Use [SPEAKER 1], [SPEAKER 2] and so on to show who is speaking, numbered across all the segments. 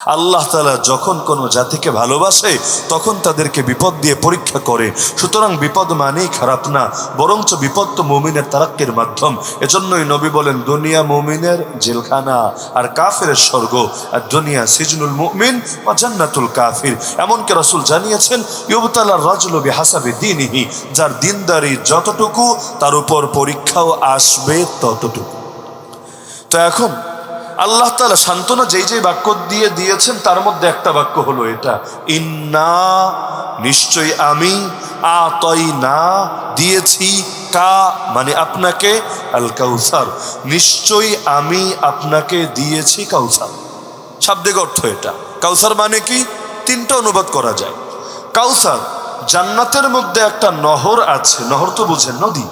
[SPEAKER 1] আল্লাহ তালা যখন কোনো জাতিকে ভালোবাসে, তখন তাদেরকে বিপদ দিয়ে পরীক্ষা করে। সুতরাং বিপদ মানেই খারাপ না, বরঞ্চ বিপদ তো মমিনের তারাক্কের মাধ্যম। এজন্যই নবী বলেন, দুনিয়া মমিনের জেলখানা আর কাফের স্বর্গ, আর দুনিয়া সিজনুল মুমিন ও জান্নাতুল কাফির। এমনকি রসুল জানিয়েছেন ইউবতালার রাজলবি হাসাবে দিনহি, যার দিনদারি যতটুকু, তার উপর পরীক্ষাও আসবে ততটুকু। তো এখন আল্লাহ তালা সান্ত্বনা যেই যেই বাক্য দিয়ে দিয়েছেন, তার মধ্যে একটা বাক্য হলো এটা। ইন্না, নিশ্চয়ই আমি আ তই না দিয়েছি কা মানে আপনাকে আল কাউসার নিশ্চয়ই আমি আপনাকে দিয়েছি কাউসার। শাব্দিক অর্থ এটা। কাউসার মানে কি? তিনটা অনুবাদ করা যায়। কাউসার, জান্নাতের মধ্যে একটা নহর আছে। নহর তো বুঝেন নদী।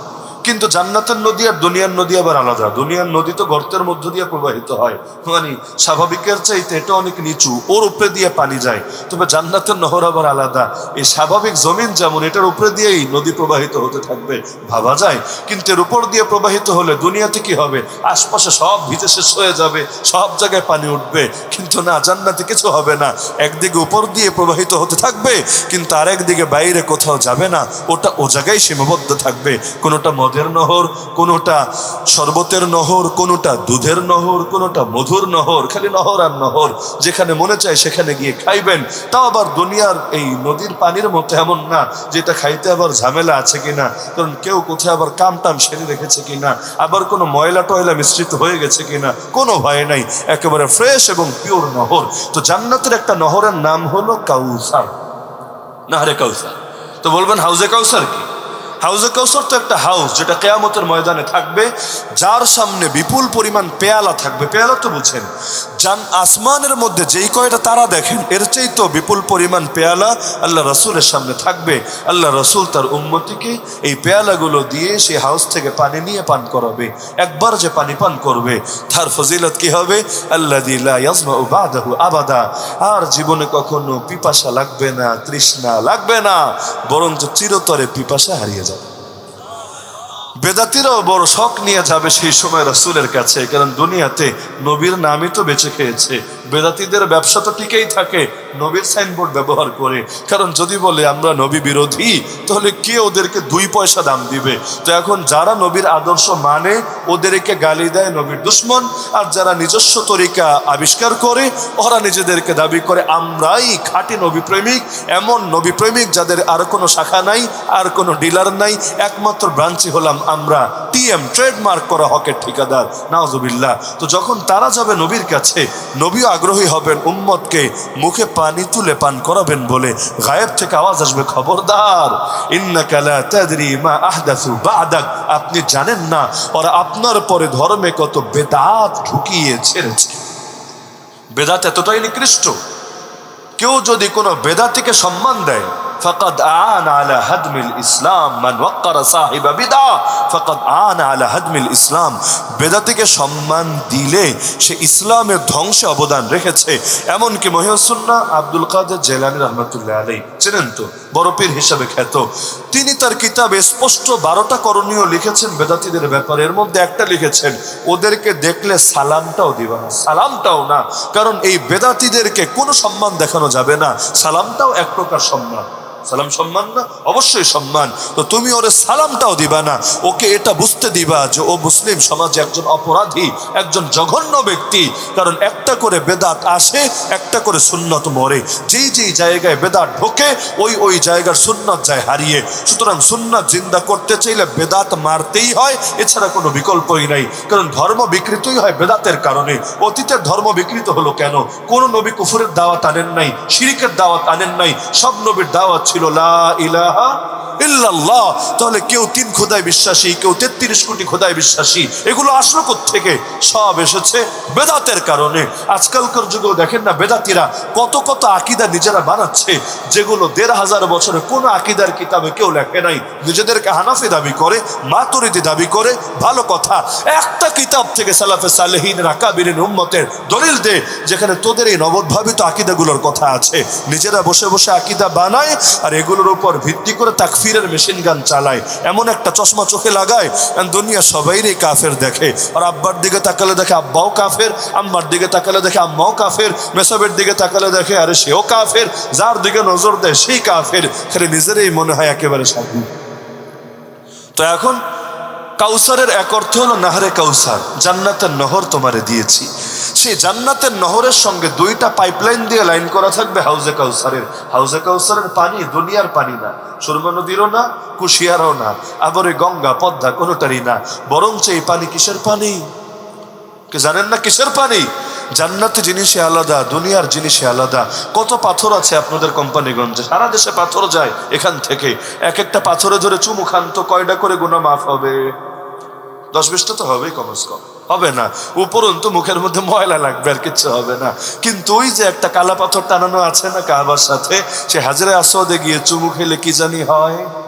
[SPEAKER 1] কিন্তু জান্নাতের নদী আর দুনিয়ার নদী আবার আলাদা। দুনিয়ার নদী তো গর্তের মধ্য দিয়ে প্রবাহিত হয়। মানে স্বাভাবিকের চাইতে এটা অনেক নিচু, ওর উপরে দিয়ে পানি যায়। তবে জান্নাতের নহর আবার আলাদা। এই স্বাভাবিক জমিন যেমন এটার উপরে দিয়েই নদী প্রবাহিত হতে থাকবে, ভাবা যায়। কিন্তু এর উপর দিয়ে প্রবাহিত হলে দুনিয়াতে কি হবে? আশপাশে সব ভিজে শেষ হয়ে যাবে, সব জায়গায় পানি উঠবে। কিন্তু না, জান্নাতে কিছু হবে না। একদিকে উপর দিয়ে প্রবাহিত হতে থাকবে, কিন্তু আরেকদিকে বাইরে কোথাও যাবে না। ওটা ও জায়গায় সীমাবদ্ধ থাকবে। কোনোটা মদের নহর, কোনোটা শরবতের নহর, কোনোটা দুধের নহর, কোনোটা মধুর নহর, খালি নহর আর নহর। যেখানে মনে চায় সেখানে গিয়ে খাইবেন। তাও আবার দুনিয়ার এই নদীর পানির মতো এমন না, যেটা খাইতে আবার ঝামেলা আছে কিনা, কারণ কেউ কোথায় আবার কাম টাম সেরে রেখেছে কিনা, আবার কোনো ময়লা টয়লা মিশ্রিত হয়ে গেছে কিনা, কোনো ভয় নাই। একেবারে ফ্রেশ এবং পিওর নহর। তো জান্নাতের একটা নহরের নাম হলো কাউসার। নাহরে কাউসার। তো বলবেন, হাউজে কাউসার কি? হাউজে কাউসার তো একটা হাউস যেটা কেয়ামতের ময়দানে থাকবে, যার সামনে বিপুল পরিমাণ পেয়ালা থাকবে। পেয়ালা তো বুঝছেন যান আসমানের মধ্যে যেই কয়টা তারা দেখেন, এর চেয়ে তো বিপুল পরিমাণ পেয়ালা আল্লাহ রসুলের সামনে থাকবে। আল্লাহ রসুল তার উন্মতিকে এই পেয়ালাগুলো দিয়ে সেই হাউস থেকে পানি নিয়ে পান করাবে। একবার যে পানি পান করবে, তার ফজিলত কি হবে? আল্লাহ দিল্লা ইয়াজমা বাদাহু আবাদা। আর জীবনে কখনো পিপাসা লাগবে না, তৃষ্ণা লাগবে না, বরঞ্চ চিরতরে পিপাসা হারিয়ে বেদাতিরাও বড় শখ নিয়ে যাবে সেই সময় রাসুলের কাছে, কারণ দুনিয়াতে নবীর নামই তো বেঁচে খেয়েছে। বেদাতিদের ব্যবসা তো টিকেই থাকে, নবীর সাইনবোর্ড ব্যবহার করে। কারণ যদি বলে আমরা নবী বিরোধী, তাহলে কে ওদেরকে দুই পয়সা দাম দিবে? তো এখন যারা নবীর আদর্শ মানে ওদেরকে গালি দেয় নবীর দুশ্মন, আর যারা নিজস্ব তরিকা আবিষ্কার করে, ওরা নিজেদেরকে দাবি করে, আমরাই খাঁটি নবী প্রেমিক, এমন নবী প্রেমিক যাদের আর কোনো শাখা নাই, আর কোনো ডিলার নাই, একমাত্র ব্রাঞ্চই হলাম আমরা। টিএম, ট্রেডমার্ক করা হকের ঠিকাদার, নাওজুবিল্লাহ। তো যখন তারা যাবে নবীর কাছে, নবীও আগ্রহী হবেন, উম্মতকে মুখে পানি তুলে পান করাবেন বলে গায়েব থেকে আওয়াজ আসবে, খবরদার। ইন্নাকালা মা বাদাক। আপনি জানেন না, ওরা আপনার পরে ধর্মে কত বেদাত ঢুকিয়ে ছেড়েছে। বেদাত এতটাই নিকৃষ্ট। কেউ যদি কোনো বেদাতিকে সম্মান দেয় فقد آن على هدم الإسلام من وقر صاحب بدعة فقد آن على هدم الإسلام বেদাতিকে সম্মান দিলে সে ইসলামের ধ্বংসে অবদান রেখেছে এমনকি মহিউসুন্না আব্দুল কাদের জেলানি রহমতুল্লাহ আলাই চেনেন তো বরফের হিসাবে খ্যাত তিনি তার কিতাবে স্পষ্ট বারোটা করণীয় লিখেছেন বেদাতিদের ব্যাপারে এর মধ্যে একটা লিখেছেন ওদেরকে দেখলে সালামটাও দিবা না সালামটাও না কারণ এই বেদাতিদেরকে কোনো সম্মান দেখানো যাবে না সালামটাও এক প্রকার সম্মান সালাম সম্মান না? অবশ্যই সম্মান। তো তুমি ওরে সালামটাও দিবা না। ওকে এটা বুঝতে দিবা যে ও মুসলিম সমাজে একজন অপরাধী, একজন জঘন্য ব্যক্তি। কারণ একটা করে বেদাত আসে, একটা করে সুন্নত মরে। যেই যেই জায়গায় বেদাত ঢোকে, ওই ওই জায়গার সুন্নত যায় হারিয়ে। সুতরাং সুন্নত জিন্দা করতে চাইলে বেদাত মারতেই হয়, এছাড়া কোনো বিকল্পই নাই। কারণ ধর্ম বিকৃতই হয় বেদাতের কারণে। অতীতের ধর্ম বিকৃত হলো কেন? কোন নবী কুফুরের দাওয়াত আনেন নাই, শিরিকের দাওয়াত আনেন নাই, সব নবীর দাওয়াত ছিল ইল্লাল্লাহ। তাহলে কেউ তিন খোদায় বিশ্বাসী, কেউ তেত্রিশ কোটি খোদায় বিশ্বাসী, এগুলো আসলো থেকে সব এসেছে বেদাতের কারণে। আজকালকার যুগেও দেখেন না বেদাতিরা কত কত আকিদা নিজেরা বানাচ্ছে, যেগুলো দেড় হাজার বছরে কোনো আকিদার কিতাবে কেউ লেখে নাই। নিজেদেরকে হানাফি দাবি করে, মাতুরিদি দাবি করে, ভালো কথা। একটা কিতাব থেকে সালাফে সালেহীন রাকাবিরিন উম্মতের দলিল দে, যেখানে তোদের এই নবদ্ভাবিত আকিদাগুলোর কথা আছে। নিজেরা বসে বসে আকিদা বানায় আর এগুলোর উপর ভিত্তি করে তাকফিরের মেশিন গান চালায়। এমন একটা চশমা চোখে লাগায় দুনিয়া সবাইরই কাফের দেখে। আর আব্বার দিকে তাকালে দেখে আব্বাও কাফের, আম্মার দিকে তাকালে দেখে আম্মাও কাফের, মেসাবের দিকে তাকালে দেখে আরে সেও কাফের, যার দিকে নজর দেয় সেই কাফের। খালি নিজেরই মনে হয় একেবারে সাধু তো এখন, কাউসারের এক অর্থ হলো, নাহরে কাউসার, জান্নাতের নহর তোমারে দিয়েছি। সেই জান্নাতের নহরের সঙ্গে দুইটা পাইপলাইন দিয়ে লাইন করা থাকবে হাউজে কাউসারের। হাউজে কাউসারের পানি দুনিয়ার পানি না। সুরমা নদীরও না, কুশিয়ারও না। আবার গঙ্গা, পদ্মা কোনোটারই না। বরঞ্চ এই পানি কিসের পানি? কে জানেন না কিসের পানি? জান্নাতে জিনিসে আলাদা, দুনিয়ার জিনিসে আলাদা। কত পাথর আছে আপনাদের কোম্পানিগঞ্জে? সারা দেশে পাথর যায় এখান থেকে। এক একটা পাথরে ধরে চুমু খান তো কয়টা করে গুণা মাফ হবে? দশ বিশটা তো হবেই কমস কম। হবে না। উপরন্তু মুখের মধ্যে ময়লা লাগবে আর কিচ্ছু হবে না। কিন্তু ওই যে একটা কালা পাথর টানানো আছে না কাবার সাথে, সে হাজরে আসদে গিয়ে চুমু খেলে কি জানি হয়?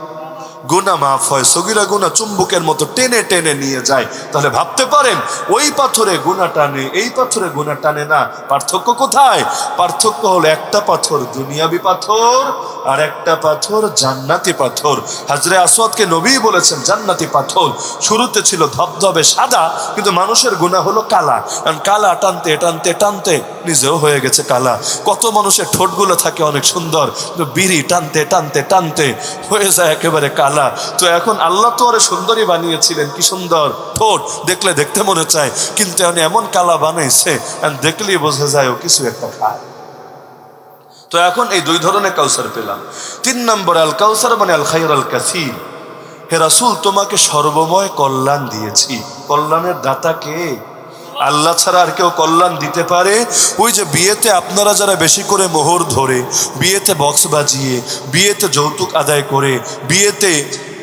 [SPEAKER 1] গুনা মাফ হয়, সগিরা গুনা চুম্বকের মতো টেনে টেনে নিয়ে যায়। তাহলে ভাবতে পারেন, ওই পাথরে গুনা টানে, এই পাথরে গুনা টানে না। পার্থক্য কোথায়? পার্থক্য হলো একটা পাথর দুনিয়াবি পাথর আর একটা পাথর জান্নাতি পাথর। হাজরে আসওয়াদকে নবী বলেছেন, জান্নাতি পাথর। শুরুতে ছিল ধবধবে সাদা, কিন্তু মানুষের গুণা হলো কালা। কারণ কালা টানতে টানতে টানতে নিজেও হয়ে গেছে কালা। কত মানুষের ঠোঁটগুলো থাকে অনেক সুন্দর, কিন্তু বিড়ি টানতে টানতে টানতে হয়ে যায় একেবারে কালা। তো এখন আল্লাহ তো আরে সুন্দরী বানিয়েছিলেন, কি সুন্দর। ঠোঁট দেখলে দেখতে মনে চায়, কিন্তু এখন এমন কালা বানাইছে দেখলেই বোঝা যায় ও কিছু একটা খায়। তো এখন এই দুই ধরনের কাউসার পেলাম। তিন নম্বর, আল কাউসার মানে আল খাইর আল কাসির। হে রাসুল, তোমাকে সর্বময় কল্যাণ দিয়েছি। কল্যাণের দাতা কে? আল্লাহ ছাড়া আর কেউ কল্যাণ দিতে পারে? ওই যে বিয়েতে আপনারা যারা বেশি করে মোহর ধরে, বিয়েতে বক্স বাজিয়ে, বিয়েতে যৌতুক আদায় করে, বিয়েতে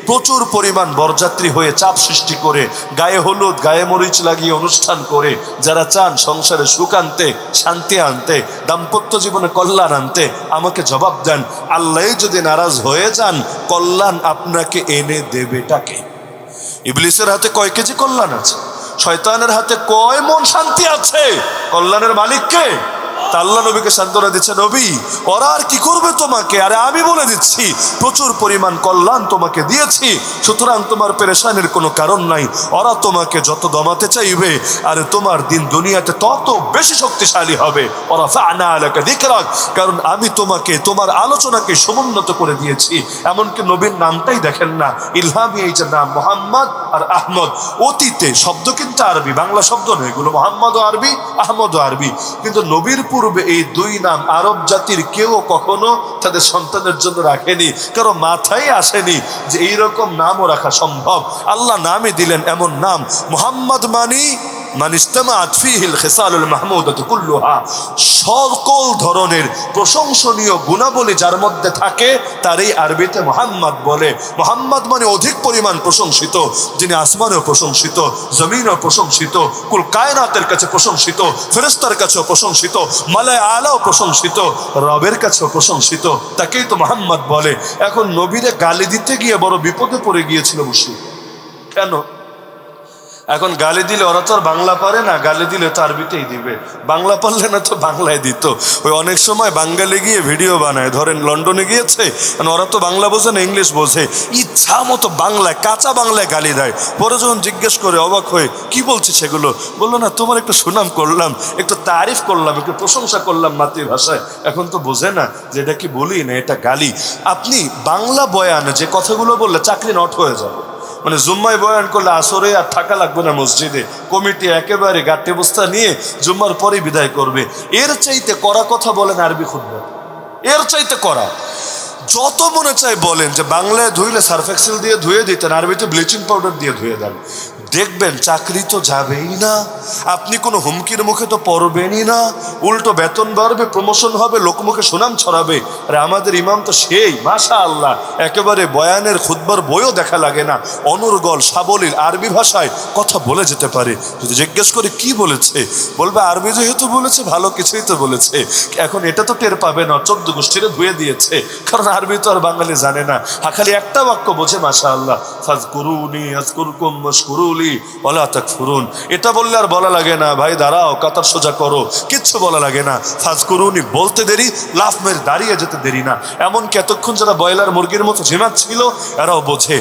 [SPEAKER 1] প্রচুর পরিমাণ বরযাত্রী হয়ে চাপ সৃষ্টি করে, গায়ে হলুদ, গায়ে মরিচ লাগিয়ে অনুষ্ঠান করে, যারা চান সংসারে সুখ আনতে, শান্তি আনতে, দাম্পত্য জীবনে কল্যাণ আনতে, আমাকে জবাব দেন আল্লাহ যদি নারাজ হয়ে যান, কল্যাণ আপনাকে এনে দেবেটাকে। ইবলিসের হাতে কয় কেজি কল্যাণ আছে? শয়তানের হাতে কয় মন শান্তি আছে? কল্যাণের মালিককে? আল্লাহ নবীকে সান্ত্বনা দিচ্ছে, নবী, ওরা আর কি করবে তোমাকে? আরে আমি বলে দিচ্ছি, প্রচুর পরিমাণ কল্যাণ তোমাকে দিয়েছি, সুতরাং তোমার কোনো কারণ নাই। ওরা তোমাকে যত দমাতে চাইবে তোমার দিন দুনিয়াতে তত বেশি শক্তিশালী হবে। ওরা আলাকা দিকরাক কারণ আমি তোমাকে, তোমার আলোচনাকে সমুন্নত করে দিয়েছি। এমনকি নবীর নামটাই দেখেন না। ইলহামি এই যে নাম মোহাম্মদ আর আহমদ। অতীতে শব্দ কিন্তু আরবি, বাংলা শব্দ নয়, এগুলো মোহাম্মদও আরবি আহমদও আরবি। কিন্তু নবীর পূর্বে এই দুই নাম আরব জাতির কেউ কখনো তাদের সন্তানের জন্য রাখেনি, কারও মাথায় আসেনি যে এইরকম নামও রাখা সম্ভব। আল্লাহ নামে দিলেন এমন নাম, মোহাম্মদ মানি সকল ধরনের প্রশংসনীয় গুণাবলী যার মধ্যে থাকে তারই আরবিতে মোহাম্মদ বলে। মোহাম্মদ মানে অধিক পরিমাণ প্রশংসিত, যিনি আসমানেও প্রশংসিত, জমিনও প্রশংসিত, কুল কায়নাতের কাছে প্রশংসিত ফেরেস্তার কাছেও প্রশংসিত, মালায় আলাও প্রশংসিত, রবের কাছেও প্রশংসিত। তাকেই তো মোহাম্মদ বলে। এখন নবীরে গালি দিতে গিয়ে বড় বিপদে পড়ে গিয়েছিল মুশি কেন? এখন গালি দিলে ওরা তো আর বাংলা পারে না, গালি দিলে তো আরবিতেই দিবে। বাংলা পারলে না তো বাংলায় দিত। ওই অনেক সময় বাঙালি গিয়ে ভিডিও বানায়। ধরেন লন্ডনে গিয়েছে কারণ ওরা তো বাংলা বোঝে না, ইংলিশ বোঝে। ইচ্ছা মতো বাংলায়, কাঁচা বাংলায় গালি দেয়। পরে যখন জিজ্ঞেস করে অবাক হয়ে, কি বলছে সেগুলো? বলল, না, তোমার একটু সুনাম করলাম, একটু তারিফ করলাম, একটু প্রশংসা করলাম মাতৃভাষায়। এখন তো বোঝে না যে এটা কি বলি না, এটা গালি। আপনি বাংলা বয়ানে যে কথাগুলো বললে, চাকরি নট হয়ে যাবে। মানে জুম্মায় বয়ান করলে আসরে আর থাকা লাগবে না মসজিদে। কমিটি একেবারে গাঠি বস্তা নিয়ে জুম্মার পরে বিদায় করবে। এর চাইতে করা কথা বলেন আরবি খুঁজবে এর চাইতে করা যত মনে চায় বলেন যে বাংলায় ধুইলে সার্ফ এক্সেল দিয়ে ধুয়ে দিতেন, আরবিতে ব্লিচিং পাউডার দিয়ে ধুয়ে দেন। দেখবেন, চাকরি তো যাবেই না। আপনি কোনো হুমকির মুখে তো পড়বেনই না। উল্টো বেতন বাড়বে প্রমোশন হবে, লোকমুখে সুনাম ছড়াবে। আর আমাদের ইমাম তো সেই মাশা আল্লাহ একেবারে বয়ানের খুদ্বার বইও দেখা লাগে না। অনর্গল, সাবলীল, আরবি ভাষায় কথা বলে যেতে পারে। যদি জিজ্ঞেস করে কি বলেছে? বলবে, আরবি যেহেতু বলেছে, ভালো কিছুই তো বলেছে। এখন এটা তো টের পাবে না, চোদ্দ গোষ্ঠীরে ধুয়ে দিয়েছে। কারণ আরবি তো আর বাঙালি জানে না। হা খালি একটা বাক্য বোঝে মাশা আল্লাহ ফাজ করুনি আজ রসুলি ওলা তাক ফুরুন এটা বললে আর বলা লাগে না, ভাই দাঁড়াও, কাতার সোজা করো, কিচ্ছু বলা লাগে না। ফাজ করুনি বলতে দেরি, লাফ মেরে দাঁড়িয়ে যেতে দেরি না। এমনকি এতক্ষণ যারা ব্রয়লার মুরগির মতো ঝিমাচ্ছিল, এরাও বোঝে,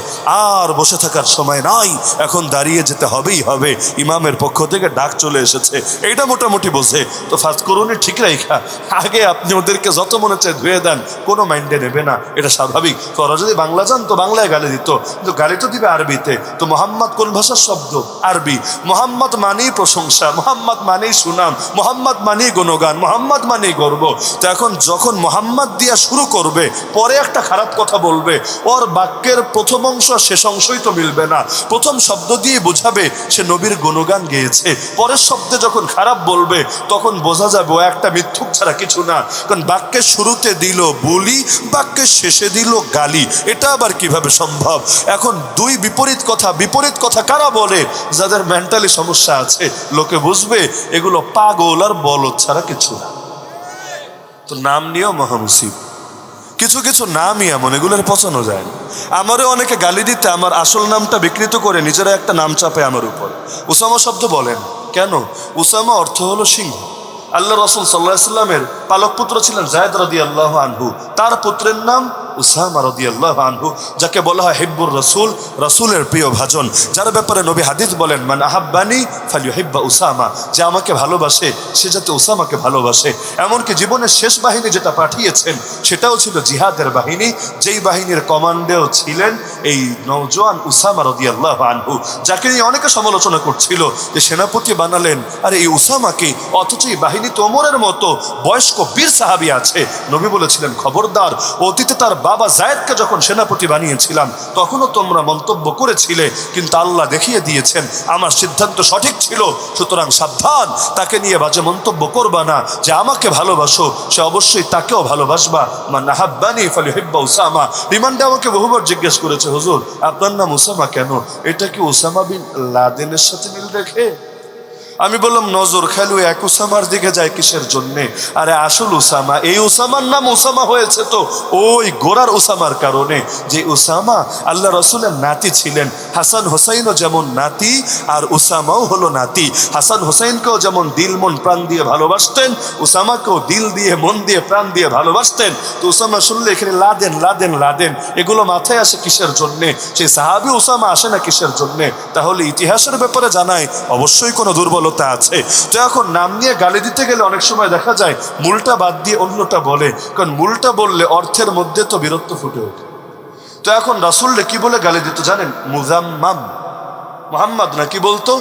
[SPEAKER 1] আর বসে থাকার সময় নাই, এখন দাঁড়িয়ে যেতে হবেই হবে। ইমামের পক্ষ থেকে ডাক চলে এসেছে, এইটা মোটামুটি বোঝে। তো ফাজ করুনি ঠিক রাইখা, আগে আপনি ওদেরকে যত মনে চায় ধুয়ে দেন, কোনো মাইন্ডে নেবে না। এটা স্বাভাবিক। ওরা যদি বাংলা যান তো বাংলায় গালি দিত, কিন্তু গালি তো দিবে আরবিতে। তো মোহাম্মদ কোন ভাষার শব্দ, আরবি। মোহাম্মদ মানেই প্রশংসা, মোহাম্মদ মানেই সুনাম, মোহাম্মদ মানেই গুণগান, মোহাম্মদ মানেই গর্ব। তো এখন যখন মোহাম্মদ দিয়া শুরু করবে, পরে একটা খারাপ কথা বলবে, ওর বাক্যের প্রথম অংশ শেষ অংশই তো মিলবে না। প্রথম শব্দ দিয়ে বোঝাবে সে নবীর গুণগান গেয়েছে। পরের শব্দে যখন খারাপ বলবে, তখন বোঝা যাবে ও একটা মিথ্যুক ছাড়া কিছু না। কারণ বাক্যের শুরুতে দিল বলি বাক্যের শেষে দিল গালি। এটা আবার কীভাবে সম্ভব? এখন দুই বিপরীত কথা বিপরীত কথা কারা বলে, যাদের মেন্টালি সমস্যা আছে, লোকে বুঝবে এগুলো পাগল আর বলদ ছাড়া কিছু না। তো নাম নিয়েও মহামুসিব। কিছু কিছু নামই এমন, এগুলোর পচানো যায় না। আমারও অনেকে গালি দিতে আমার আসল নামটা বিকৃত করে নিজেরা একটা নাম চাপে আমার উপর। উসামা শব্দ বলেন, কেন? উসামা অর্থ হলো সিংহ। আল্লাহ রসুল সাল্লাহ সাল্লামের পালক পুত্র ছিলেন জায়দ রদি আল্লাহ আনহু। তার পুত্রের নাম উসামা রদি আল্লাহ আনহু, যাকে বলা হয় হিব্বুর রসুল, রসুলের প্রিয় ভাজন। যার ব্যাপারে নবী হাদিস বলেন, মান আহাব্বানি ফালিউ হিব্বা উসামা। যে আমাকে ভালোবাসে, সে যাতে উসামাকে ভালোবাসে। এমনকি জীবনের শেষ বাহিনী যেটা পাঠিয়েছেন, সেটাও ছিল জিহাদের বাহিনী। যেই বাহিনীর কমান্ডেও ছিলেন এই নওজোয়ান উসামা রদি আল্লাহ আনহু, যাকে নিয়ে অনেকে সমালোচনা করছিল যে সেনাপতি বানালেন, আর, এই উসামাকে অথচ এই বাহিনী তোমরের মতো বয়স্ক বীর সাহাবি আছে। নবী বলেছিলেন, খবরদার, অতীতে তার বাবা জায়েদকে যখন সেনাপতি বানিয়েছিলাম, তখনও তোমরা মন্তব্য করেছিলে, কিন্তু আল্লাহ দেখিয়ে দিয়েছেন, আমার সিদ্ধান্ত সঠিক ছিল, সুতরাং সাবধান, তাকে নিয়ে বাজে মন্তব্য করবা না, যে আমাকে ভালোবাসো, সে অবশ্যই তাকেও ভালোবাসবা। মা নাহাব্বানি ফালি হিব্বা উসামা। রিমান্ডে আমাকে বহুবার জিজ্ঞেস করেছে, হুজুর, আপনার নাম উসামা কেন? এটা কি উসামা বিন লাদেনের সাথে মিল রেখে? আমি বললাম, নজর খেলু, এক উসামার দিকে যায় কিসের জন্যে? আরে, আসল উসামা, এই উসামার নাম উসামা হয়েছে তো ওই গোড়ার উসামার কারণে যে উসামা আল্লাহ রসুলের নাতি ছিলেন। হাসান হোসাইনও যেমন নাতি আর উসামাও হলো নাতি। হাসান হোসাইনকেও যেমন দিল মন, প্রাণ দিয়ে ভালোবাসতেন ওসামাকেও দিল দিয়ে, মন দিয়ে, প্রাণ দিয়ে ভালোবাসতেন, তো উসামা শুনলে এখানে লাদেন লাদেন লাদেন, এগুলো মাথায় আসে কিসের জন্যে? সেই সাহাবি ওসামা আসে না কিসের জন্যে? তাহলে ইতিহাসের ব্যাপারে জানায়, অবশ্যই কোনো দুর্বলতা আছে। তো এখন নাম নিয়ে গালি দিতে গেলে অনেক সময় দেখা যায় মূলটা বাদ দিয়ে অন্যটা বলে, কারণ মূলটা বললে অর্থের মধ্যে তো বীরত্ব ফুটে ওঠে। তো এখন রাসুল্লে কি বলে গালি দিত জানেন? মুজাম্মাম। মোহাম্মদ না কি বলতো?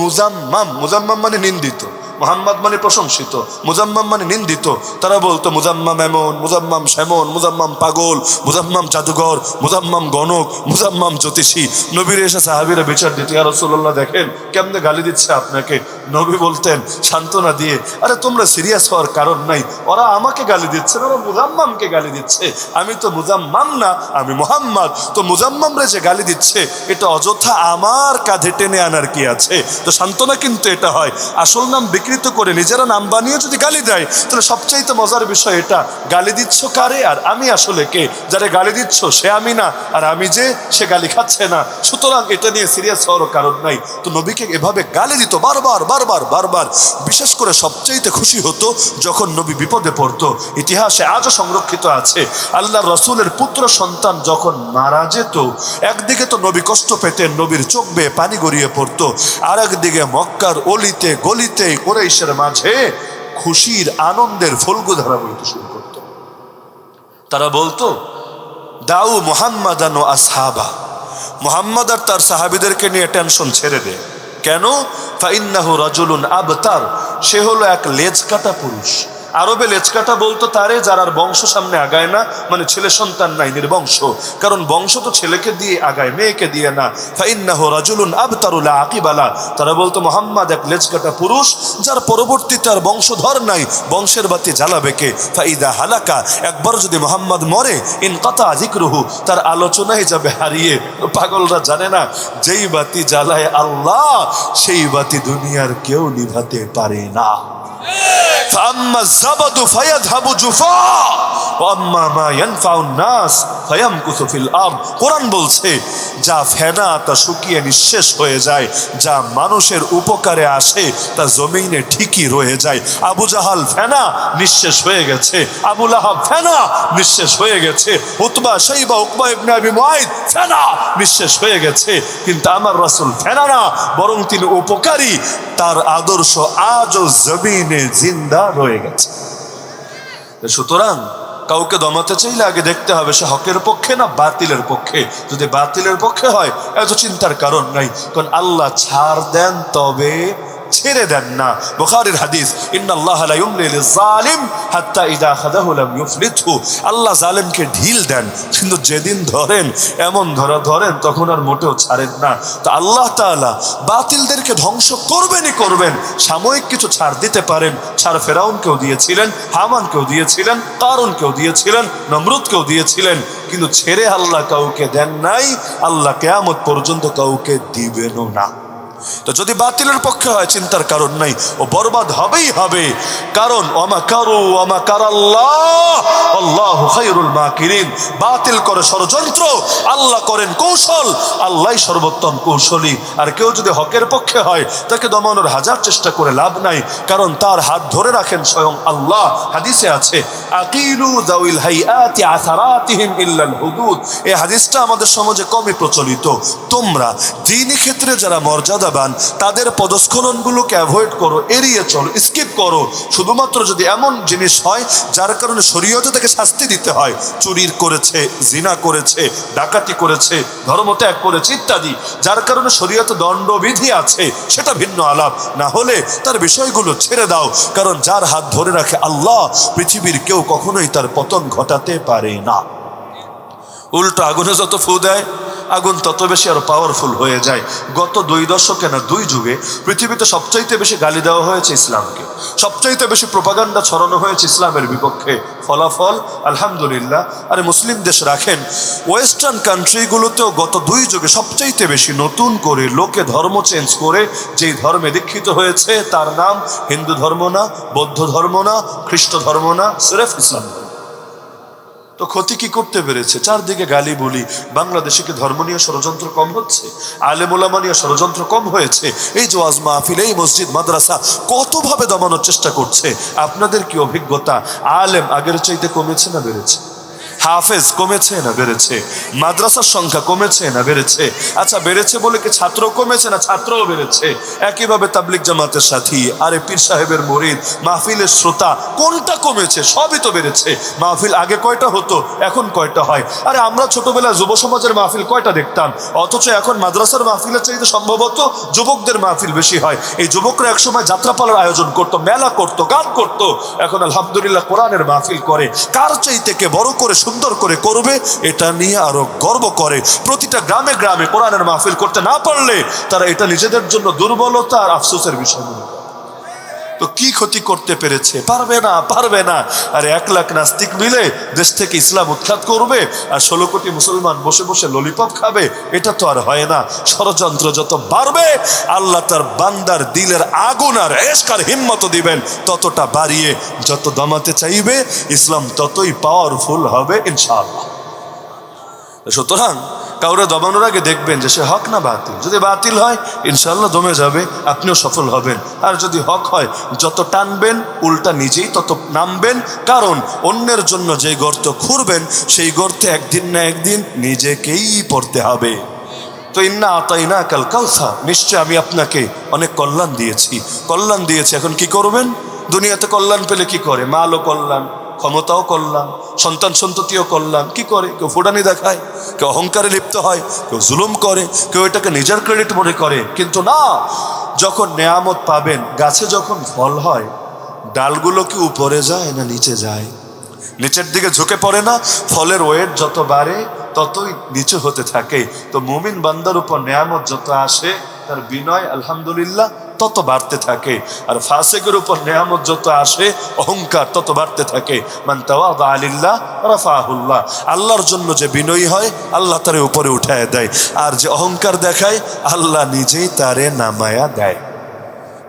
[SPEAKER 1] মুজাম্মাম। মুজাম্মাম মানে নিন্দিত। মোহাম্মদ মানে প্রশংসিত, মুজাম্মাম মানে নিন্দিত। তারা বলতো, মুজাম্মাম এমন, মুজাম্মাম শ্যামন মুজাম্মাম পাগল, মুজাম্মাম জাদুঘর, মুজাম্মাম গণক, মুজাম্মাম জ্যোতিষী। নবীর এসে সাহাবিরা বিচার দিতে আর রসুল্লাহ দেখেন কেমনে গালি দিচ্ছে আপনাকে। নবী বলতেন, সান্ত্বনা দিয়ে, আরে, তোমরা সিরিয়াস হওয়ার কারণ নাই। ওরা আমাকে গালি দিচ্ছে, ওরা মুজাম্মামকে গালি দিচ্ছে। আমি তো মুজাম্মাম না, আমি মোহাম্মদ। তো মুজাম্মামরে যে গালি দিচ্ছে, এটা অযথা আমার কাঁধে টেনে আনার কি আছে? তো সান্ত্বনা কিন্তু এটা হয়। আসল নাম বিকৃত করে নিজেরা নাম বানিয়ে যদি গালি দেয়, তাহলে সবচাইতে মজার বিষয় এটা, গালি দিচ্ছ কারে? আর আমি আসলে কে? যারা গালি দিচ্ছ, সে আমি না। আর আমি যে, সে গালি খাচ্ছে না। সুতরাং এটা নিয়ে সিরিয়াস হওয়ার কারণ নাই। তো নবীকে এভাবে গালি দিত বারবার। বারবার বারবার বিশেষ করে সবচাইতে খুশি হতো যখন নবী বিপদে পড়তো। ইতিহাসে আজও সংরক্ষিত আছে। আল্লাহ রসুলের পুত্র সন্তান যখন মারা যেত, একদিকে তো নবী কষ্ট পেতেন নবীর চোখ বেয়ে পানি গড়িয়ে পড়তো আর একদিকে মক্কার অলিতে, গলিতে কোরেশের মাঝে খুশির আনন্দের ফলগু ধারা বইতে শুরু করতো। তারা বলতো, দাউ মোহাম্মদান আসহাবা, মোহাম্মদ আর তার সাহাবিদেরকে নিয়ে টেনশন ছেড়ে দে। কেন? ফাইন্নাহু রাজুলুন আবতার সে হলো এক লেজ কাটা পুরুষ। আরবে লেচকাটা বলতো তারে, যার আর বংশ সামনে আগায় না মানে ছেলে সন্তান নাই, নির্বংশ। কারণ বংশ তো ছেলেকে দিয়ে আগায়, মেয়েকে দিয়ে না। ফাইন্নাহ রাজুলুন আবতারুলা আকিবালা। তারা বলতো, মোহাম্মদ এক লেচকাটা পুরুষ, যার পরবর্তীতে আর বংশধর নাই, বংশের বাতি জ্বালাবে কে? ফাইদা হালাকা। একবার যদি মোহাম্মদ মরে ইন কথা জিক্রুহু তার আলোচনায় যাবে হারিয়ে। পাগলরা জানে না, যেই বাতি জ্বালায় আল্লাহ, সেই বাতি দুনিয়ার কেউ নিভাতে পারে না। সাবাদু ফায়াযহাবু জুফা। ওয়া আম্মা মা ইয়ানফাউন নাস ফায়ামকুসু ফিল আরদ। কোরআন বলছে, যা ফেনা তা শুকিয়ে নিঃশেষ হয়ে যায়, যা মানুষের উপকারে আসে তা জমিনে ঠিকই রয়ে যায়। আবু জাহাল ফেনা নিঃশেষ হয়ে গেছে, আবু লাহাব ফেনা নিঃশেষ হয়ে গেছে, উতবা, শাইবা, উকবা ইবনে আবি মুয়াইদ ফেনা নিঃশেষ হয়ে গেছে। কিন্তু আমার রাসূল ফেনা না, বরং তিনি উপকারী, তার আদর্শ আজও জমিনে জিন্দা রয়ে গেছে। সুতরাং কাউকে দমাতে চাইলে আগে দেখতে হবে সে হকের পক্ষে না বাতিলের পক্ষে। যদি বাতিলের পক্ষে হয় এত চিন্তার কারণ নাই। কারণ আল্লাহ ছাড় দেন তবে ছেড়ে দেন না। বুখারীর হাদিস আল্লাহ জালেমকে ঢিল দেন। কিন্তু যেদিন ধরেন, এমন ধরা ধরেন, তখন আর মোটেও ছাড়েন না। তো আল্লাহ তাআলা বাতিলদেরকে ধ্বংস করবেনই করবেন। সাময়িক কিছু ছাড় দিতে পারেন। ছাড় ফেরাউনকেও দিয়েছিলেন, হামানকেও দিয়েছিলেন কারণকেও দিয়েছিলেন, নমরুদকেও দিয়েছিলেন। কিন্তু ছেড়ে আল্লাহ কাউকে দেন নাই। আল্লাহ কেয়ামত পর্যন্ত কাউকে দিবেনও না। তো যদি বাতিলের পক্ষে হয়, চিন্তার কারণ নাই। ও বরবাদ হবেই হবে। কারণ ওমা কারু ওমা কারাল্লাহ আল্লাহ খায়রুল মাকিরিন। বাতিল করে ষড়যন্ত্র, আল্লাহ করেন কৌশল, আল্লাহই সর্বোত্তম কৌশলী। আর কেউ যদি হকের পক্ষে হয়, তাকে দমানোর হাজার চেষ্টা করে লাভ নাই, কারণ তার হাত ধরে রাখেন স্বয়ং আল্লাহ। হাদিসে আছে হুদুদ। এই হাদিসটা আমাদের সমাজে কমই প্রচলিত। তোমরা দিনই ক্ষেত্রে যারা মর্যাদাবান তাদের পদস্খলনগুলোকে অ্যাভয়েড করো, এড়িয়ে চলো স্কিপ করো। শুধুমাত্র যদি এমন জিনিস হয়, যার কারণে শরীয়তে তাকে শাস্তি দিতে হয়। চুরির করেছে, জিনা করেছে, ডাকাতি করেছে, ধর্মত্যাগ করেছে ইত্যাদি। যার কারণে শরীয়তে দণ্ডবিধি আছে, সেটা ভিন্ন আলাপ। না হলে তার বিষয়গুলো ছেড়ে দাও, কারণ যার হাত ধরে রাখে আল্লাহ, পৃথিবীর কেউ কখনোই তার পতন ঘটাতে পারে না। উল্টো আগুনে যত ফু দেয়, আগুন তত বেশি আরও পাওয়ারফুল হয়ে যায়। গত দুই দশকে না, দুই যুগে পৃথিবীতে সবচাইতে বেশি গালি দেওয়া হয়েছে ইসলামকে। সবচাইতে বেশি প্রোপাগান্ডা ছড়ানো হয়েছে ইসলামের বিপক্ষে। ফলাফল, আলহামদুলিল্লাহ। আরে মুসলিম দেশ রাখেন ওয়েস্টার্ন কান্ট্রিগুলোতেও গত দুই যুগে সবচাইতে বেশি নতুন করে লোকে ধর্ম চেঞ্জ করে, যেই ধর্মে দীক্ষিত হয়েছে, তার নাম হিন্দু ধর্ম না, বৌদ্ধ ধর্ম না, খ্রিস্ট ধর্ম না, সিরেফ ইসলাম ধর্ম। তো ক্ষতি কি করতে পেরেছে? চারদিকে গালি বলি, বাংলাদেশে কি ধর্ম নিয়ে ষড়যন্ত্র কম হচ্ছে? আলেমোলামা নিয়ে ষড়যন্ত্র কম হয়েছে? এই যে ওয়াজ মাহফিল, এই মসজিদ, মাদ্রাসা, কতভাবে দমানোর চেষ্টা করছে? আপনাদের কি অভিজ্ঞতা? আলেম আগের চাইতে কমেছে না বেড়েছে? হাফেজ কমেছে না বেড়েছে? মাদ্রাসার সংখ্যা কমেছে না বেড়েছে? আচ্ছা বেড়েছে বলে কি ছাত্র কমেছে না ছাত্রও বেড়েছে? একইভাবে তাবলিক জামাতের সাথী, আরে পীর সাহেবের মরিদ, মাহফিলের শ্রোতা, কোনটা কমেছে? সবই তো বেড়েছে। মাহফিল আগে কয়টা হতো? এখন কয়টা হয়? আরে আমরা ছোটবেলায় যুব সমাজের মাহফিল কয়টা দেখতাম? অথচ এখন মাদ্রাসার মাহফিলের চাইতে সম্ভবত যুবকদের মাহফিল বেশি হয়। এই যুবকরা একসময় যাত্রাপালার আয়োজন করত, মেলা করত, গান করত। এখন আলহামদুলিল্লাহ কোরআনের মাহফিল করে। কার চাইতে কে বড় করে সুন্দর করে করবে, এটা নিয়ে আরও গর্ব করে প্রতিটা গ্রামে গ্রামে কোরআনের মাহফিল করতে না পারলে তারা এটা নিজেদের জন্য দুর্বলতা আর আফসোসের বিষয় মনে করে। তো কি ক্ষতি করতে পেরেছে? পারবে না পারবে না। আর এক লাখ নাস্তিক মিলে দেশ থেকে ইসলাম উৎখাত করবে আর ষোলো কোটি মুসলমান বসে বসে ললিপপ খাবে, এটা তো আর হয় না। ষড়যন্ত্র যত বাড়বে, আল্লাহ তার বান্দার দিলের আগুন আর এসকার হিম্মত দিবেন, ততটা বাড়িয়ে যত দমাতে চাইবে, ইসলাম ততই পাওয়ারফুল হবে, ইনশাআল্লাহ। সুতরাং কাউরে দমানোর আগে দেখবেন যে সে হক না বাতিল। যদি বাতিল হয় ইনশাল্লাহ দমে যাবে, আপনিও সফল হবেন। আর যদি হক হয়, যত টানবেন, উল্টা নিজেই তত নামবেন। কারণ অন্যের জন্য যে গর্ত খুঁড়বেন, সেই গর্তে একদিন না একদিন নিজেকেই পড়তে হবে। তো ইন্না আতাই না কাল কালসা নিশ্চয় আমি আপনাকে অনেক কল্যাণ দিয়েছি। কল্যাণ দিয়েছি, এখন কি করবেন? দুনিয়াতে কল্যাণ পেলে কি করে? মালও কল্যাণ। ক্ষমতাও করলাম, সন্তান সন্ততিও করলাম। কি করে? কেউ ফুটানি দেখায়, কেউ অহংকারে লিপ্ত হয়, কেউ জুলুম করে, কেউ এটাকে নিজের ক্রেডিট মনে করে। কিন্তু না, যখন নেয়ামত পাবেন, গাছে যখন ফল হয়, ডালগুলো কি উপরে যায় না নিচে যায়? নিচের দিকে ঝুঁকে পড়ে না, ফলের ওয়েট যত বাড়ে, ততই নিচু হতে থাকে। তো মুমিন বান্দার উপর নেয়ামত যত আসে, তার বিনয়, আলহামদুলিল্লাহ তত বাড়তে থাকে। আর ফাসেকের উপর নেয়ামত যত আসে, অহংকার তত বাড়তে থাকে। মান তাওয়াদা আলিল্লাহ, রাফাহুল্লাহ। আল্লাহর জন্য যে বিনয়ী হয়, আল্লাহ তারে উপরে উঠায় দেয়। আর যে অহংকার দেখায়, আল্লাহ নিজেই তারে নামায়া দেয়।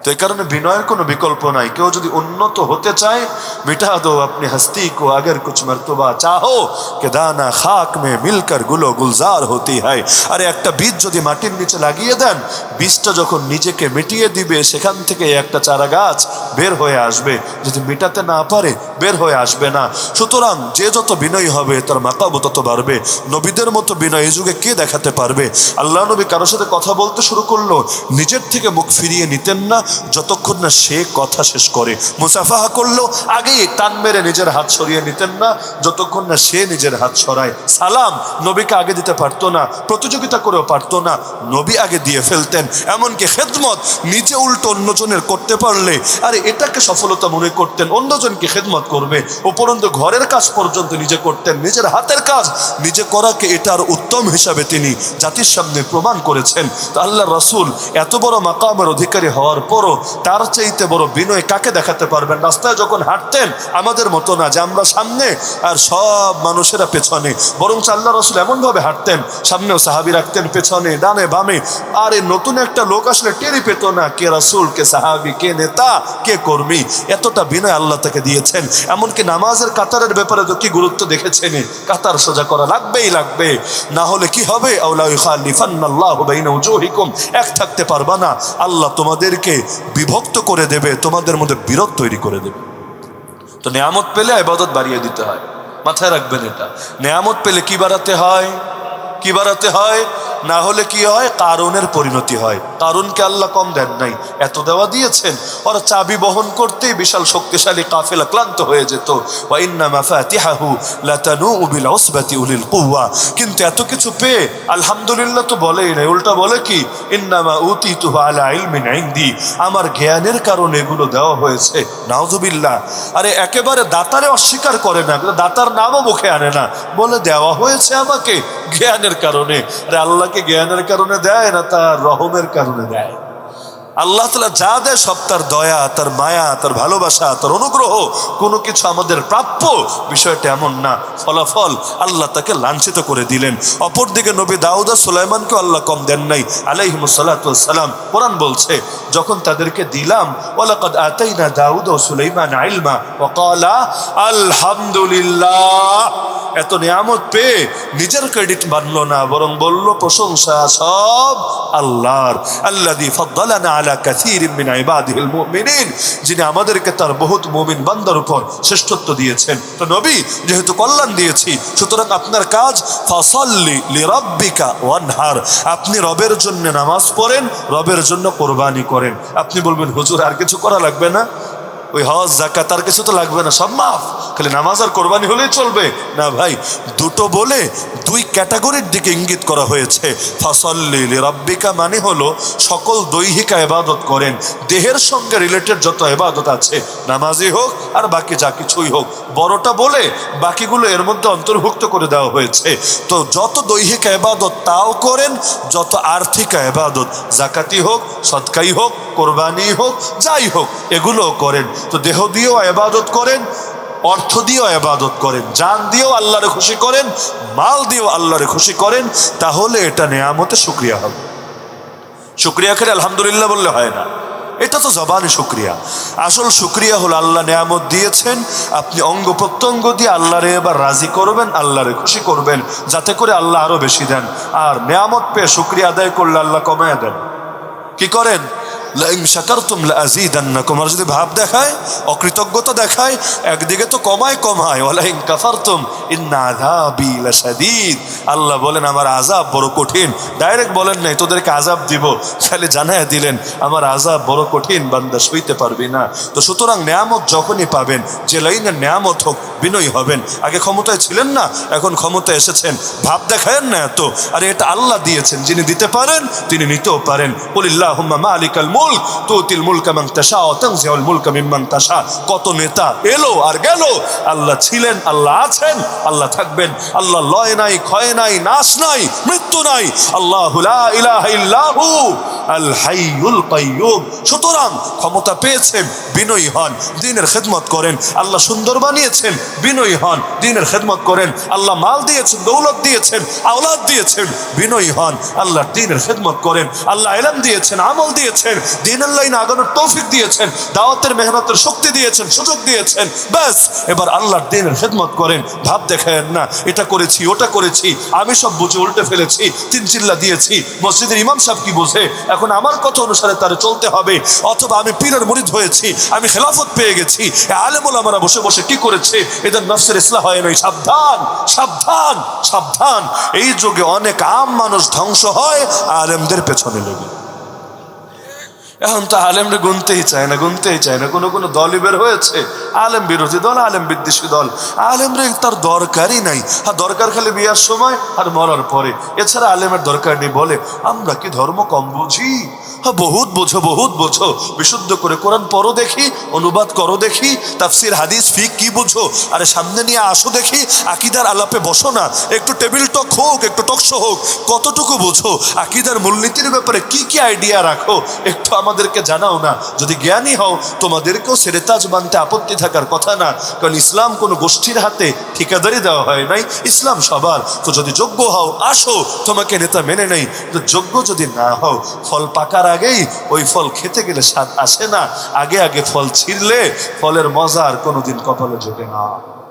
[SPEAKER 1] তো এই কারণে বিনয়ের কোনো বিকল্প নাই। কেউ যদি উন্নত হতে চায়, মিটা দো আপনি হস্তি কো আগর কুছ মর্তবা। চাহো কে দানা খাক মে মিলকরগুলো গুলজার হতি হয়। আরে একটা বীজ যদি মাটির নিচে লাগিয়ে দেন, বীজটা যখন নিজেকে মিটিয়ে দিবে, সেখান থেকে একটা চারা গাছ বের হয়ে আসবে। যদি মেটাতে না পারে, বের হয়ে আসবে না। সুতরাং যে যত বিনয়ী হবে, তার মাতাব তত বাড়বে। নবীদের মতো বিনয় এই যুগে কে দেখাতে পারবে? আল্লাহ নবী কারোর সাথে কথা বলতে শুরু করল, নিজের থেকে মুখ ফিরিয়ে নিতেন না যতক্ষণ না সে কথা শেষ করে। মুসাফাহা করল, আগেই টান মেরে নিজের হাত সরিয়ে নিতেন না। যতক্ষণ না সে নিজের হাত সরায়, সালাম নবীকে আগে দিতে পারতো না, প্রতিযোগিতা করেও পারতো না, নবী আগে দিয়ে ফেলতেন। এমনকি খেদমত নিজে উল্টো অন্যজনের করতে পারলে, আরে এটাকে সফলতা মনে করতেন, অন্যজনকে খেদমত করবে। উপরন্ত ঘরের কাজ পর্যন্ত নিজে করতেন, নিজের হাতের কাজ নিজে করাকে এটার উত্তম হিসাবে তিনি জাতির সামনে প্রমাণ করেছেন। তো আল্লাহ রসুল এত বড় মাকামের অধিকারী হওয়ার পরও তার চাইতে বড় বিনয় কাকে দেখাতে পারবেন? রাস্তায় যখন হাঁটতেন, আমাদের মতো না, যে আমরা সামনে আর সব মানুষেরা পেছনে। বরং আল্লাহ রসুল এমনভাবে হাঁটতেন, সামনেও সাহাবি রাখতেন, পেছনে, ডানে, বামে। আর এই নতুন একটা লোক আসলে টেরি পেত না, কে রাসুল, কে সাহাবি, কে নেতা, কে কর্মী। এতটা বিনয় আল্লাহ তাকে দিয়েছেন। এমনকি নামাজের কাতারের ব্যাপারে তো কি গুরুত্ব দেখেছেন? কাতার সোজা করা লাগবেই লাগবে। না হলে কি হবে? আউলা ইউখালিফান্নাল্লাহু বাইনা উজুহিকুম। এক থাকতে পারবা না। আল্লাহ তোমাদেরকে বিভক্ত করে দেবে, তোমাদের মধ্যে বিরোধ তৈরি করে দেবে। তো নেয়ামত পেলে আবাদত বাড়িয়ে দিতে হয়। মাথায় রাখবেন এটা। নেয়ামত পেলে কি বাড়াতে হয়? কি বাড়াতে হয়? না হলে কি হয়? কারণের পরিণতি হয়। কারণকে আল্লাহ কম দেন নাই। এত দেওয়া দিয়েছেন। ওরা চাবি বহন করতেই বিশাল শক্তিশালী কাফেলা ক্লান্ত হয়ে যেত। কিন্তু এত কিছু পেয়ে আলহামদুলিল্লাহ তো বলেই নাই। উল্টা বলে কি? ইন্নামা উতিতুহু আলা ইলমিন আমার জ্ঞানের কারণে এগুলো দেওয়া হয়েছে। নাউজুবিল্লাহ। আরে একেবারে দাতারে অস্বীকার করে না। দাতার নামও মুখে আনে না। বলে দেওয়া হয়েছে আমাকে জ্ঞানের কারণে। আরে আল্লাহকে জ্ঞানের কারণে দেয় না তার রহমের কারণে দেয়? আল্লাহ তালা যা দেয় সব তার দয়া, তার মায়া, তার ভালোবাসা, তার অনুগ্রহ, কোনো কিছু আমাদের প্রাপ্য বিষয়টা এমন না। ফলাফল আল্লাহ তাকে লাঞ্ছিত করে দিলেন। অপরদিকে নবী দাউদা সুলাইমানকে আল্লাহ কম দেন নাই। আলাইহিম সালাম কোরআন বলছে, যখন তাদেরকে দিলাম দাউদ ও সুলাইমান আইলমা ওয়াকালা আলহামদুলিল্লাহ। এত নিয়ামত পেয়ে নিজের ক্রেডিট মানলো না, বরং বলল, প্রশংসা সব আল্লাহর। আল্লাদি ফদ্দালানা আলা যিনি আমাদেরকে তার বহুত মুমিন বান্দার উপর শ্রেষ্ঠত্ব দিয়েছেন। তো নবী, যেহেতু কল্যাণ দিয়েছি, সুতরাং আপনার কাজ, ফাসাল্লি লিরাব্বিকা ওয়ানহার, আপনি রবের জন্য নামাজ পড়েন, রবের জন্য কোরবানি করেন। আপনি বলবেন, হুজুর, আর কিছু করা লাগবে না? ওই হজ জাকাত তার কিছু তো লাগবে না, সব মাফ। খালি নামাজ আর কোরবানি হলেই চলবে। না ভাই, দুটো বলে দুই ক্যাটাগরির দিকে ইঙ্গিত করা হয়েছে। ফসল্লি রব্বিকা মানে হলো সকল দৈহিকা এবাদত করেন। দেহের সঙ্গে রিলেটেড যত এবাদত আছে, নামাজই হোক আর বাকি যা কিছুই হোক। বড়টা বলে বাকিগুলো এর মধ্যে অন্তর্ভুক্ত করে দেওয়া হয়েছে। তো যত দৈহিক এবাদত তাও করেন, যত আর্থিক এবাদত জাকাতি হোক, সৎকাই হোক কোরবানি হোক, যাই হোক, এগুলোও করেন। তো দেহ দিয়েও এবাদত করেন, অর্থ দিয়েও এবাদত করেন, জান দিয়েও আল্লাহরে খুশি করেন, মাল দিয়েও আল্লাহরে খুশি করেন, তাহলে এটা নেয়ামতে শুক্রিয়া হবে। শুক্রিয়া খেলে আলহামদুলিল্লাহ বললে হয় না। এটা তো জবানে শুক্রিয়া। আসল শুক্রিয়া হলো আল্লাহ নেয়ামত দিয়েছেন, আপনি অঙ্গ প্রত্যঙ্গ দিয়ে আল্লাহরে এবার রাজি করবেন, আল্লাহরে খুশি করবেন, যাতে করে আল্লাহ আরও বেশি দেন। আর নেয়ামত পেয়ে শুক্রিয়া আদায় করলে আল্লাহ কমায় দেন। কি করেন? লাইম শাকারতুম লাযীদান্নাকুম আর যদি ভাব দেখায়, অকৃতজ্ঞতা দেখায়, একদিকে তো কমায় কমায়। ওয়ালাইন কাফারতুম, ইন্না আযাবি লাশাদীদ। আল্লাহ বলেন, আমার আযাব বড় কঠিন। ডাইরেক্ট বলেন নাই, তোদেরকে আযাব দিব। খালি জানায় দিলেন, আমার আযাব বড় কঠিন, বান্দা সইতে পারবি না। তো সুতরাং নিয়ামত যখনই পাবেন, যে লাইনের নিয়ামত হোক, বিনয়ী হবেন। আগে ক্ষমতায় ছিলেন না, এখন ক্ষমতায় এসেছেন। ভাব দেখায়েন না এত। আরে এটা আল্লাহ দিয়েছেন, যিনি দিতে পারেন, তিনি নিতেও পারেন। বলিল্লাহুম্মা মালিকাল মুলক, তুতিল মুলকা মান তাশা তানজিউল মুলকা মিম্মান তাশা। কত নেতা এলো আর গেল। আল্লাহ ছিলেন, আল্লাহ আছেন, আল্লাহ থাকবেন। আল্লাহ লয় নাই, ক্ষয় নাই, নাশ নাই, মৃত্যু নাই। আল্লাহু লা ইলাহা ইল্লাহু আল হাইয়ুল কাইয়ুম। সুতরাং ক্ষমতা পেয়েছেন, বিনয়ী হন, দিনের খেদমত করেন। আল্লাহ সুন্দর বানিয়েছেন, বিনয়ী হন, দিনের খেদমত করেন। আল্লাহ মাল দিয়েছেন, দৌলত দিয়েছেন, আওলাদ দিয়েছেন, বিনয়ী হন। আল্লাহ দিনের খেদমত করেন। আল্লাহ এলাম দিয়েছেন, আমল দিয়েছেন। দিনের লাইনে আগানোর তৌফিক দিয়েছেন, দাওয়াতের মেহনতের শক্তি দিয়েছেন, সুযোগ দিয়েছেন। ব্যাস, এবার আল্লাহর দিনের খেদমত করেন। ভাব দেখায়েন না, এটা করেছি, ওটা করেছি, আমি সব বুঝে উল্টে ফেলেছি, তিন চিল্লা দিয়েছি, মসজিদের ইমাম সাহেব কি বোঝে? এখন আমার কথা অনুসারে তার চলতে হবে, অথবা আমি পীরের মরিদ হয়েছি, আমি খেলাফত পেয়ে গেছি। আলেমুল আমরা বসে বসে কি করেছে? এদের নফসের ইসলাম হয় নাই। সাবধান সাবধান সাবধান। এই যুগে অনেক আম মানুষ ধ্বংস হয়, আলেমদের পেছনে লেগে। এখন তো আলেমরা গুনতেই চায় না, গুনতেই চায় না। কোনো কোনো দলই বের হয়েছে। আলেম বিরোধী দল, আলেম বিদ্বেষী দল। আলেমরে তার দরকারই নাই। আর দরকার খালি বিয়ার সময় আর মরার পরে। এছাড়া আলেমের দরকার নেই বলে আমরা কি ধর্ম কম বুঝি? বহুত বোঝো বহুত বোঝো। বিশুদ্ধ করে কোরআন পড়ো দেখি, অনুবাদ করো দেখি, তাফসির, হাদিস, ফিক কি বুঝো? আরে সামনে নিয়ে আসো দেখি, আকিদার আলাপে বসো না। একটু টেবিল টক হোক, একটু টকশো হোক, কতটুকু বোঝো? আকিদার মূলনীতির ব্যাপারে কি কি আইডিয়া রাখো? একটু আমাদেরকে জানাও না। যদি জ্ঞানী হও, তোমাদেরকেও সেরেতাজ মানতে আপত্তি থাকার কথা না। কারণ ইসলাম কোনো গোষ্ঠীর হাতে ঠিকাদারি দেওয়া হয় নাই, ইসলাম সবার। তো যদি যোগ্য হও, আসো। তোমাকে নেতা মেনে নেই। তো যোগ্য যদি না হও, ফল পাকার আগেই ওই ফল খেতে গেলে স্বাদ আসে না। আগে আগে ফল ছিঁড়লে ফলের মজা আর কোনোদিন কপালে জোটে না।